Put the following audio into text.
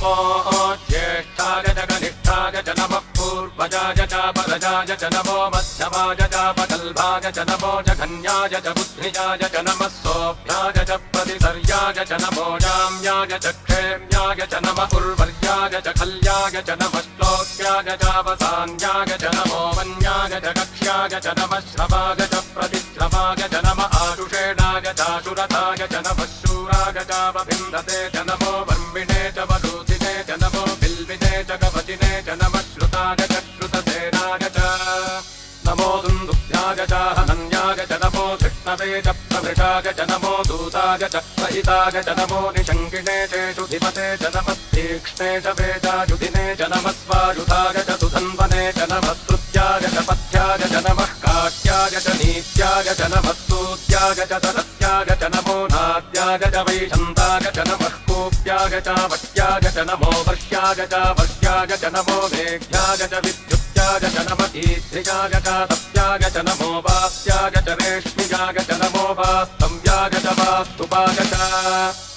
नमो ज्येष्ठाय च कनिष्ठाय च नमः पूर्वजाय च परजाय च नमो मध्यमाय च पकल्भाय च नमो जघन्याय च बुद्धिजाय च नमः सोऽभ्याय च प्रतिसर्याय च नमो जाम्याय च क्षेम्याय च नमः उर्वर्याय च खल्याय च नमः श्लोक्याय चावसान्याय च नमो वन्याय च कक्ष्याय च नमः श्रवाय च प्रतिश्रवाय च नम आरुषेणाय चाशुरथाय च नमः शूराय चावभिन्दते च नमो वर्मिणे च वरूथिने च नमो बिल्विने च कवचिने च नमः श्रुताय च श्रुतसेनाय च नमोदुन्दुभ्यागजाः नन्यागज नमो कृष्णवेज प्रभृताग च नमो दूताग च प्रहिताग च नमो निशङ्किणे चेषु धिमते च नमस्तीक्ष्णे च वेदायुधिने च नमस्वायुधाग च सुधन्वने च नमस्तृत्याग च पथ्याग च नमः काट्याग च नीत्याग च नमस्तूत्याग च तरत्याग च नमो नात्याग च वैषन्ताग च नमः कोप्याग च वट्याग च नमो वर्ष्याग च वर्ष्याग च नमो मेघ्याग च विद्युत् च नम ईद्रियाय च तप्याय च नमो वास्याय च रेष्मियाय च नमो वास्तव्याय च वास्तुपाय च